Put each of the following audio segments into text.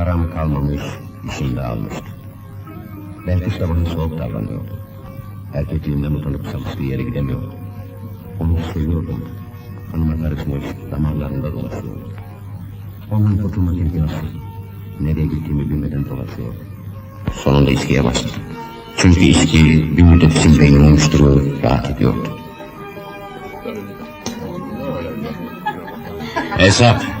Param kalmamış, işim de almıştı. Belki bana soğuk davranıyordu. Erkekliğimden utanıp çalıştığı yere gidemiyordu. Onu seviyordum. Kanıma karışmış, damarlarında dolaşıyordu. Ondan kurtulmak imkansız. Nereye gittiğimi bilmeden dolaşıyordum. Sonunda içkiye başladım. Çünkü içki bir müddet için beynimi oluşturuyor, rahat ediyordu. Hesap.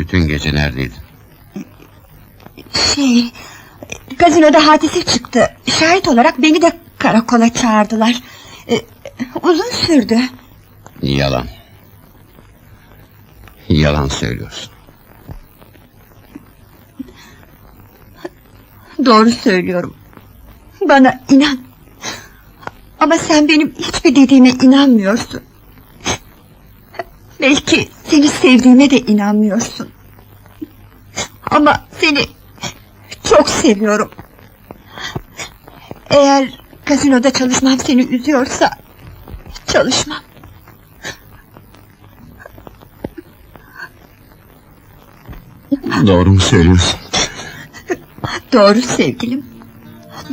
Bütün gece neredeydin? Şey, gazinoda hadise çıktı. Şahit olarak beni de karakola çağırdılar. Ee, uzun sürdü. Yalan. Yalan söylüyorsun. Doğru söylüyorum. Bana inan. Ama sen benim hiçbir dediğime inanmıyorsun. Belki seni sevdiğime de inanmıyorsun. Ama seni çok seviyorum. Eğer gazinoda çalışmam seni üzüyorsa çalışmam. Doğru mu söylüyorsun? Doğru sevgilim.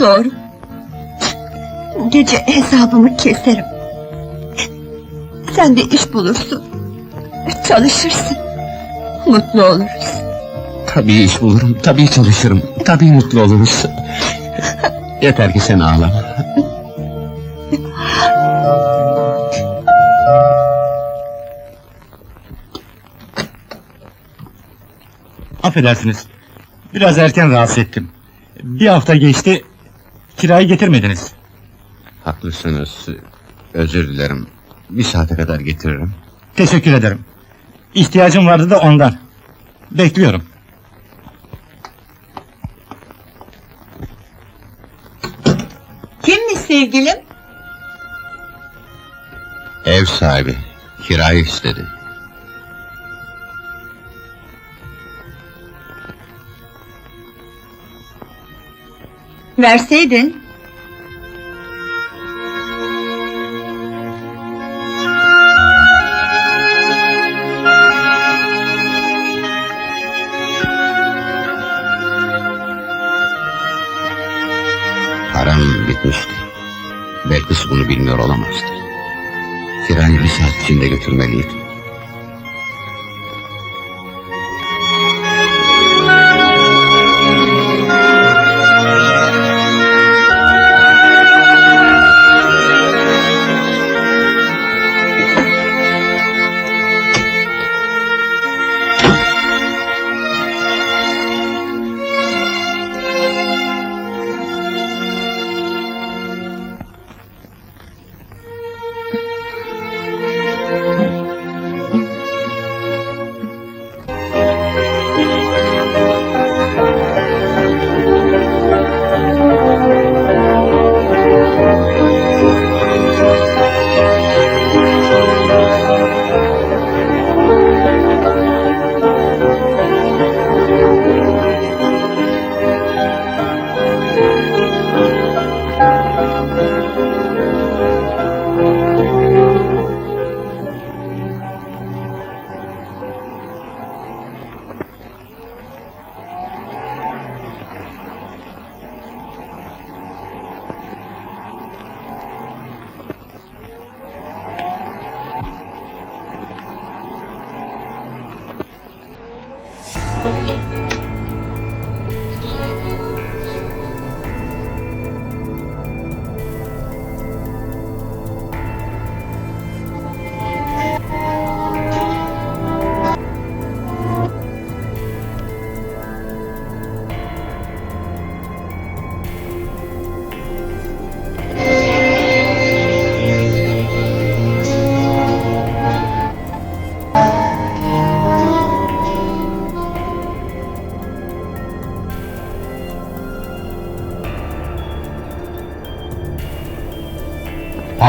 Doğru. Gece hesabımı keserim. Sen de iş bulursun. Çalışırsın. Mutlu oluruz. Tabii iş bulurum, tabii çalışırım, tabii mutlu oluruz. Yeter ki sen ağlama. Affedersiniz. Biraz erken rahatsız ettim. Bir hafta geçti. Kirayı getirmediniz. Haklısınız. Özür dilerim. Bir saate kadar getiririm. Teşekkür ederim. İhtiyacım vardı da ondan. Bekliyorum. Kimmiş sevgilim? Ev sahibi. Kirayı istedi. Verseydin. Param bitmişti. Belkıs bunu bilmiyor olamazdı. Kirayı bir saat içinde götürmeliydim.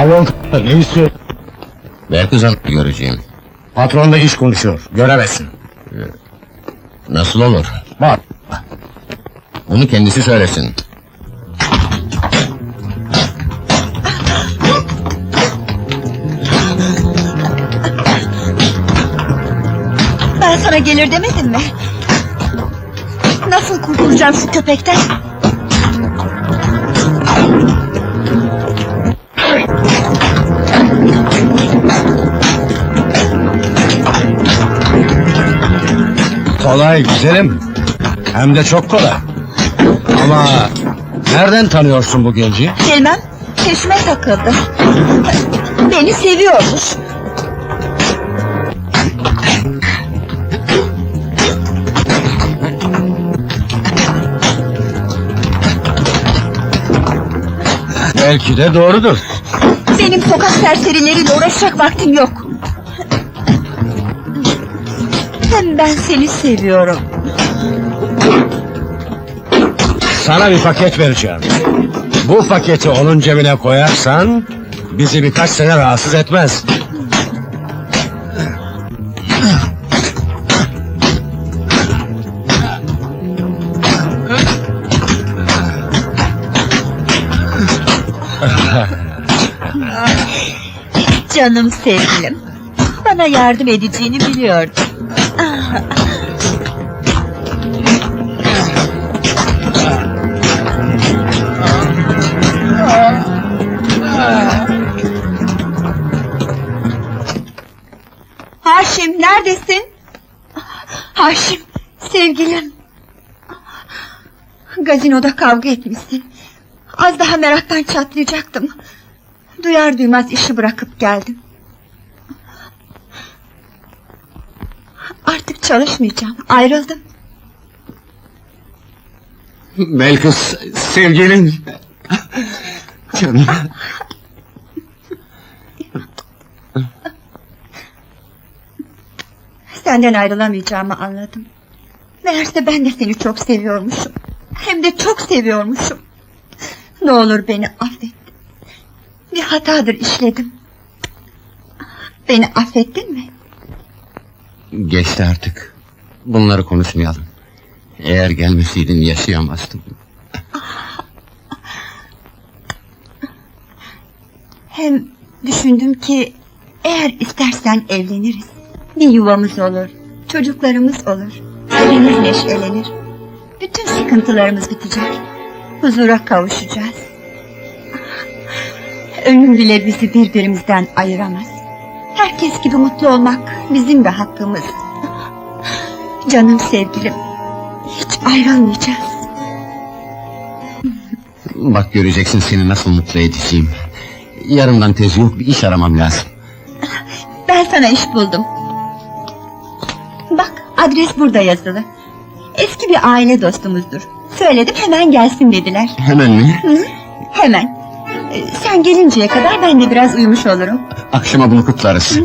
Avon ne istiyor? Belki Hanım'ı göreceğim. Patronla iş konuşuyor. Göremezsin. Nasıl olur? Bak. Bunu kendisi söylesin. Ben sana gelir demedim mi? Nasıl kurtulacağım şu köpekten? Kolay güzelim. Hem de çok kolay. Ama nereden tanıyorsun bu genci? Bilmem, peşime takıldı. Beni seviyormuş. Belki de doğrudur. Benim sokak serserileriyle uğraşacak vaktim yok. Hem ben seni seviyorum. Sana bir paket vereceğim. Bu paketi onun cebine koyarsan bizi birkaç sene rahatsız etmez. Canım sevgilim. Bana yardım edeceğini biliyordum. Haşim neredesin? Haşim sevgilim. Gazinoda kavga etmişsin. Az daha meraktan çatlayacaktım. Duyar duymaz işi bırakıp geldim. Artık çalışmayacağım. Ayrıldım. Belki sevgilin... Canım. Senden ayrılamayacağımı anladım. Meğerse ben de seni çok seviyormuşum. Hem de çok seviyormuşum. Ne olur beni affet. Bir hatadır işledim. Beni affettin mi? Geçti artık. Bunları konuşmayalım. Eğer gelmeseydin yaşayamazdım. Hem düşündüm ki eğer istersen evleniriz. Bir yuvamız olur, çocuklarımız olur. Evimiz neşelenir. Bütün sıkıntılarımız bitecek. Huzura kavuşacağız. Ölüm bile bizi birbirimizden ayıramaz. Herkes gibi mutlu olmak bizim de hakkımız. Canım sevgilim, hiç ayrılmayacağız. Bak göreceksin seni nasıl mutlu edeceğim. Yarından tez yok bir iş aramam lazım. Ben sana iş buldum. Bak adres burada yazılı. Eski bir aile dostumuzdur. Söyledim hemen gelsin dediler. Hemen mi? Hı? Hemen. Ee, Sen gelinceye kadar ben de biraz uyumuş olurum. Akşama bunu kutlarız.